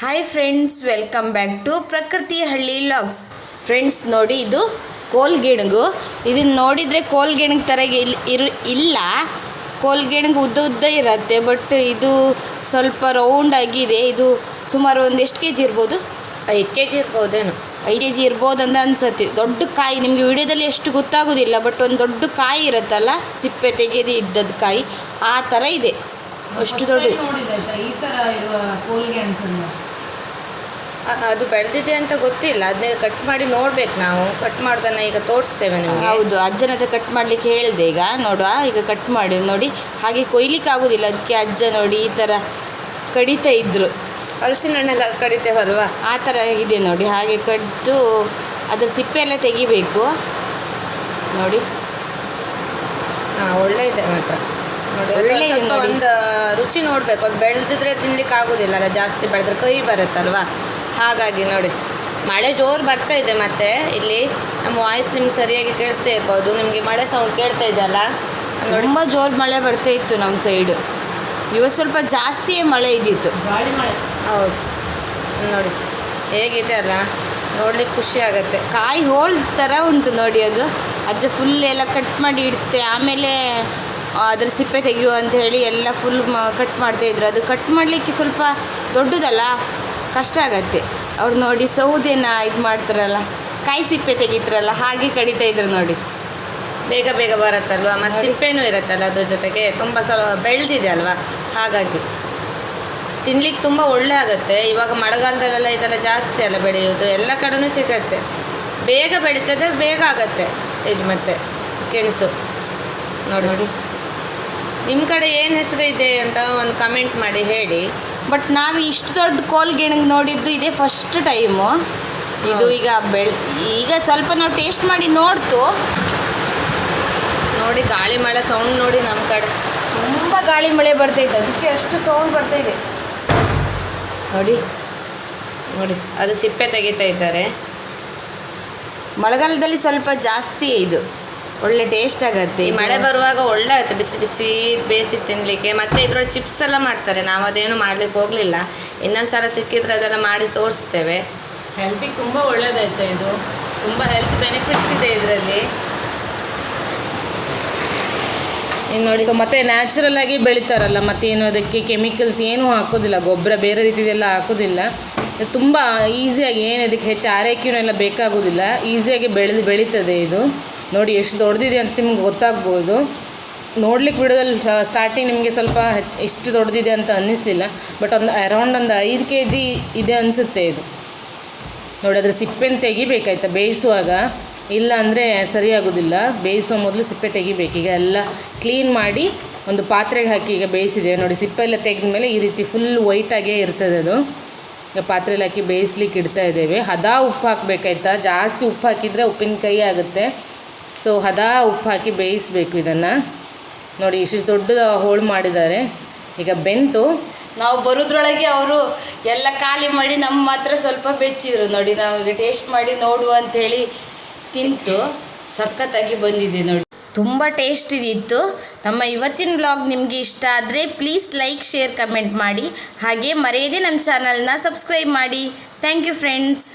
Hi friends welcome back to Prakruthi Halli logs friends ನೋಡಿ ಇದು ಕೋಲ್ಗೆಣಗು ಇದನ್ನು ನೋಡಿದರೆ ಕೋಲ್ಗೆಣಗ್ ಥರ ಇಲ್ ಇರು ಇಲ್ಲ. ಕೋಲ್ಗೆಣಗು ಉದ್ದ ಉದ್ದ ಇರತ್ತೆ ಬಟ್ ಇದು ಸ್ವಲ್ಪ ರೌಂಡ್ ಆಗಿದೆ. ಇದು ಸುಮಾರು ಒಂದು ಎಷ್ಟು ಕೆ ಜಿ ಇರ್ಬೋದು? ಐದು ಕೆ ಜಿ ಇರ್ಬೋದೇನು. ಐದು ಕೆ ಜಿ ಇರ್ಬೋದು ಅಂತ ಅನ್ಸತ್ತೆ. ದೊಡ್ಡ ಕಾಯಿ ನಿಮಗೆ ವಿಡಿಯೋದಲ್ಲಿ ಎಷ್ಟು ಗೊತ್ತಾಗೋದಿಲ್ಲ ಬಟ್ ಒಂದು ದೊಡ್ಡ ಕಾಯಿ ಇರುತ್ತಲ್ಲ ಸಿಪ್ಪೆ ತೆಗೆದು ಇದ್ದದ್ದು ಕಾಯಿ ಆ ಥರ ಇದೆ. ಅಷ್ಟು ದೊಡ್ಡ ಈ ಥರ ಇರುವ ಕೋಲ್ಗೆಣಸನ್ನು ಅದು ಬೆಳೆದಿದೆ ಅಂತ ಗೊತ್ತಿಲ್ಲ. ಅದನ್ನ ಕಟ್ ಮಾಡಿ ನೋಡ್ಬೇಕು ನಾವು. ಕಟ್ ಮಾಡೋದನ್ನ ಈಗ ತೋರಿಸ್ತೇವೆ ನಿಮಗೆ. ಹೌದು ಅಜ್ಜನ ಹತ್ರ ಕಟ್ ಮಾಡಲಿಕ್ಕೆ ಹೇಳಿದೆ ಈಗ. ನೋಡುವ ಈಗ ಕಟ್ ಮಾಡಿ ನೋಡಿ. ಹಾಗೆ ಕೊಯ್ಲಿಕ್ಕೆ ಆಗೋದಿಲ್ಲ. ಅದಕ್ಕೆ ಅಜ್ಜ ನೋಡಿ ಈ ತರ ಕಡಿತಾ ಇದ್ರು. ಹಲಸಿನ ಹಣ್ಣೆಲ್ಲ ಕಡಿತೇವಲ್ವಾ ಆ ತರ ಇದೆ ನೋಡಿ. ಹಾಗೆ ಕಡ್ದು ಅದರ ಸಿಪ್ಪೆ ಎಲ್ಲ ತೆಗಿಬೇಕು. ನೋಡಿ. ಹಾ ಒಳ್ಳೆ ಇದೆ ಮಾತ್ರ. ನೋಡಿ ಸ್ವಲ್ಪ ಒಂದು ರುಚಿ ನೋಡ್ಬೇಕು. ಅದು ಬೆಳೆದಿದ್ರೆ ತಿನ್ಲಿಕ್ಕೆ ಆಗೋದಿಲ್ಲ ಅಲ್ಲ ಜಾಸ್ತಿ ಬೆಳೆದ್ರೆ ಕೈ ಬರುತ್ತಲ್ವಾ? ಹಾಗಾಗಿ ನೋಡಿ. ಮಳೆ ಜೋರು ಬರ್ತಾ ಇದೆ ಮತ್ತೆ. ಇಲ್ಲಿ ನಮ್ಮ ವಾಯ್ಸ್ ನಿಮ್ಗೆ ಸರಿಯಾಗಿ ಕೇಳಿಸ್ತಾ ಇರ್ಬೋದು. ನಿಮಗೆ ಮಳೆ ಸೌಂಡ್ ಕೇಳ್ತಾ ಇದೆ ಅಲ್ಲ? ನೋಡಿ. ತುಂಬ ಜೋರು ಮಳೆ ಬರ್ತಾ ಇತ್ತು ನಮ್ಮ ಸೈಡು ಇವತ್ತು ಸ್ವಲ್ಪ ಜಾಸ್ತಿಯೇ ಮಳೆ ಇದ್ದಿತ್ತು. ಗಾಳಿ ಮಳೆ. ಹೌದು. ನೋಡಿ. ಹೇಗಿದೆ ಅಲ್ಲ? ನೋಡ್ಲಿಕ್ಕೆ ಖುಷಿ ಆಗುತ್ತೆ. ಕಾಯಿ ಹೋಳ್ ಥರ ಉಂಟು ನೋಡಿ ಅದು. ಅಜ್ಜ ಫುಲ್ ಎಲ್ಲ ಕಟ್ ಮಾಡಿ ಇಡ್ತೆ ಆಮೇಲೆ ಅದ್ರ ಸಿಪ್ಪೆ ತೆಗೆಯುವ ಅಂತ ಹೇಳಿ ಎಲ್ಲ ಫುಲ್ ಕಟ್ ಮಾಡ್ತಾ ಇದ್ರು. ಅದು ಕಟ್ ಮಾಡಲಿಕ್ಕೆ ಸ್ವಲ್ಪ ದೊಡ್ಡದಲ್ಲ? ಕಷ್ಟ ಆಗತ್ತೆ. ಅವ್ರು ನೋಡಿ ಸೌದೆನ ಇದು ಮಾಡ್ತಾರಲ್ಲ ಕಾಯಿ ಸಿಪ್ಪೆ ತೆಗಿತಾರಲ್ಲ ಹಾಗೆ ಕಡಿತಾ ಇದ್ರು ನೋಡಿ. ಬೇಗ ಬೇಗ ಬರುತ್ತಲ್ವ? ಮತ್ತು ಸಿಪ್ಪೆನೂ ಇರುತ್ತಲ್ಲ ಅದ್ರ ಜೊತೆಗೆ? ತುಂಬ ಸ್ವಲ್ಪ ಬೆಳೆದಿದೆ ಅಲ್ವಾ? ಹಾಗಾಗಿ. ತಿನ್ಲಿಕ್ಕೆ ತುಂಬ ಒಳ್ಳೆ ಆಗುತ್ತೆ. ಇವಾಗ ಮಳೆಗಾಲದಲ್ಲೆಲ್ಲ ಇದೆಲ್ಲ ಜಾಸ್ತಿ ಅಲ್ಲ ಬೆಳೆಯೋದು ಎಲ್ಲ ಕಡೆನೂ ಸಿಗತ್ತೆ. ಬೇಗ ಬೆಳೀತದೆ ಬೇಗ ಆಗತ್ತೆ. ಇದು ಮತ್ತೆ ಗೆಣಸು ನೋಡಿ. ನೋಡಿ. ನಿಮ್ಮ ಕಡೆ ಏನು ಹೆಸರು ಇದೆ ಅಂತ ಒಂದು ಕಮೆಂಟ್ ಮಾಡಿ ಹೇಳಿ. ಬಟ್ ನಾವು ಇಷ್ಟು ದೊಡ್ಡ ಕೋಲ್ಗೆಣಗ್ ನೋಡಿದ್ದು ಇದೇ ಫಸ್ಟ್ ಟೈಮು ಇದು ಈಗ ಬೆಳ್ ಈಗ ಸ್ವಲ್ಪ ನಾವು ಟೇಸ್ಟ್ ಮಾಡಿ ನೋಡ್ತು. ನೋಡಿ ಗಾಳಿ ಮಳೆ ಸೌಂಡ್ ನೋಡಿ ನಮ್ಮ ಕಡೆ. ತುಂಬ ಗಾಳಿ ಮಳೆ ಬರ್ತೈತೆ ಅದಕ್ಕೆ ಅಷ್ಟು ಸೌಂಡ್ ಬರ್ತಾಯಿದೆ ನೋಡಿ ನೋಡಿ ಅದು ಸಿಪ್ಪೆ ತೆಗಿತಾ ಇದ್ದಾರೆ. ಮಳೆಗಾಲದಲ್ಲಿ ಸ್ವಲ್ಪ ಜಾಸ್ತಿ ಇದು. ಒಳ್ಳೆ ಟೇಸ್ಟ್ ಆಗತ್ತೆ. ಈ ಮಳೆ ಬರುವಾಗ ಒಳ್ಳೆ ಆಗುತ್ತೆ ಬಿಸಿ ಬಿಸಿ ಬೇಯಿಸಿ ತಿನ್ನಲಿಕ್ಕೆ ಮತ್ತೆ ಇದ್ರೊಳಗೆ ಚಿಪ್ಸ್ ಎಲ್ಲ ಮಾಡ್ತಾರೆ. ನಾವು ಅದೇನು ಮಾಡ್ಲಿಕ್ಕೆ ಹೋಗಲಿಲ್ಲ. ಇನ್ನೊಂದು ಸಲ ಸಿಕ್ಕಿದ್ರೆ ಅದೆಲ್ಲ ಮಾಡಿ ತೋರಿಸ್ತೇವೆ. ಹೆಲ್ತಿಗೆ ತುಂಬ ಒಳ್ಳೇದಾಯ್ತು ಇದು? ತುಂಬ ಹೆಲ್ತ್ ಬೆನಿಫಿಟ್ಸ್ ಇದೆ ಇದರಲ್ಲಿ. ಇನ್ನು ನೋಡಿ ಸೊ ಮತ್ತೆ ನ್ಯಾಚುರಲ್ ಆಗಿ ಬೆಳಿತಾರಲ್ಲ ಮತ್ತೇನು ಅದಕ್ಕೆ ಕೆಮಿಕಲ್ಸ್ ಏನೂ ಹಾಕೋದಿಲ್ಲ. ಗೊಬ್ಬರ ಬೇರೆ ರೀತಿದೆಲ್ಲ ಹಾಕೋದಿಲ್ಲ. ಇದು ತುಂಬ ಈಸಿಯಾಗಿ ಏನು ಅದಕ್ಕೆ ಹೆಚ್ಚು ಆರೈಕೆಯೂ ಎಲ್ಲ ಬೇಕಾಗೋದಿಲ್ಲ. ಈಸಿಯಾಗಿ ಬೆಳೆದು ಬೆಳೀತದೆ ಇದು. ನೋಡಿ, ಎಷ್ಟು ದೊಡ್ಡದಿದೆ ಅಂತ ನಿಮ್ಗೆ ಗೊತ್ತಾಗ್ಬೋದು. ನೋಡ್ಲಿಕ್ಕೆ ವಿಡಿಯೋದಲ್ಲಿ ಸ್ಟಾರ್ಟಿಂಗ್ ನಿಮಗೆ ಸ್ವಲ್ಪ ಇಷ್ಟು ದೊಡ್ಡದಿದೆ ಅಂತ ಅನ್ನಿಸ್ಲಿಲ್ಲ. ಬಟ್ ಒಂದು ಅರೌಂಡ್ ಒಂದು ಐದು ಕೆ ಜಿ ಇದೆ ಅನಿಸುತ್ತೆ ಇದು. ನೋಡಿ, ಅದರ ಸಿಪ್ಪೆನ ತೆಗಿಬೇಕಾಯ್ತಾ? ಬೇಯಿಸುವಾಗ. ಇಲ್ಲ ಅಂದರೆ ಸರಿಯಾಗೋದಿಲ್ಲ. ಬೇಯಿಸುವ ಮೊದಲು ಸಿಪ್ಪೆ ತೆಗಿಬೇಕು. ಈಗ ಎಲ್ಲ ಕ್ಲೀನ್ ಮಾಡಿ ಒಂದು ಪಾತ್ರೆಗೆ ಹಾಕಿ ಈಗ ಬೇಯಿಸಿದೆ. ನೋಡಿ, ಸಿಪ್ಪೆ ಎಲ್ಲ ತೆಗೆದ ಮೇಲೆ ಈ ರೀತಿ ಫುಲ್ ವೈಟಾಗೇ ಇರ್ತದೆ ಅದು. ಈಗ ಪಾತ್ರೆಯಲ್ಲಿ ಹಾಕಿ ಬೇಯಿಸ್ಲಿಕ್ಕೆ ಇಡ್ತಾ ಇದ್ದೇವೆ. ಹದ ಉಪ್ಪು ಹಾಕಬೇಕಾಯ್ತಾ? ಜಾಸ್ತಿ ಉಪ್ಪು ಹಾಕಿದರೆ ಉಪ್ಪಿನಕಾಯಿ ಆಗುತ್ತೆ. ಸೊ ಹದ ಉಪ್ಪು ಹಾಕಿ ಬೇಯಿಸಬೇಕು ಇದನ್ನು. ನೋಡಿ, ಇಷ್ಟು ದೊಡ್ಡ ಹೋಳು ಮಾಡಿದ್ದಾರೆ. ಈಗ ಬೆಂತು, ನಾವು ಬರೋದ್ರೊಳಗೆ ಅವರು ಎಲ್ಲ ಖಾಲಿ ಮಾಡಿ ನಮ್ಮ ಮಾತ್ರ ಸ್ವಲ್ಪ ಬೆಚ್ಚಿದ್ರು. ನೋಡಿ, ನಾವು ಟೇಸ್ಟ್ ಮಾಡಿ ನೋಡುವ ಅಂಥೇಳಿ ತಿಂತು. ಸಖತ್ತಾಗಿ ಬಂದಿದೆ ನೋಡಿ. ತುಂಬ ಟೇಸ್ಟ್ ಇದಿತ್ತು. ನಮ್ಮ ಇವತ್ತಿನ ವ್ಲಾಗ್ ನಿಮಗೆ ಇಷ್ಟ ಆದರೆ ಪ್ಲೀಸ್ ಲೈಕ್ ಶೇರ್ ಕಮೆಂಟ್ ಮಾಡಿ. ಹಾಗೆ ಮರೆಯದೆ ನಮ್ಮ ಚಾನಲ್ನ ಸಬ್ಸ್ಕ್ರೈಬ್ ಮಾಡಿ. Thank you friends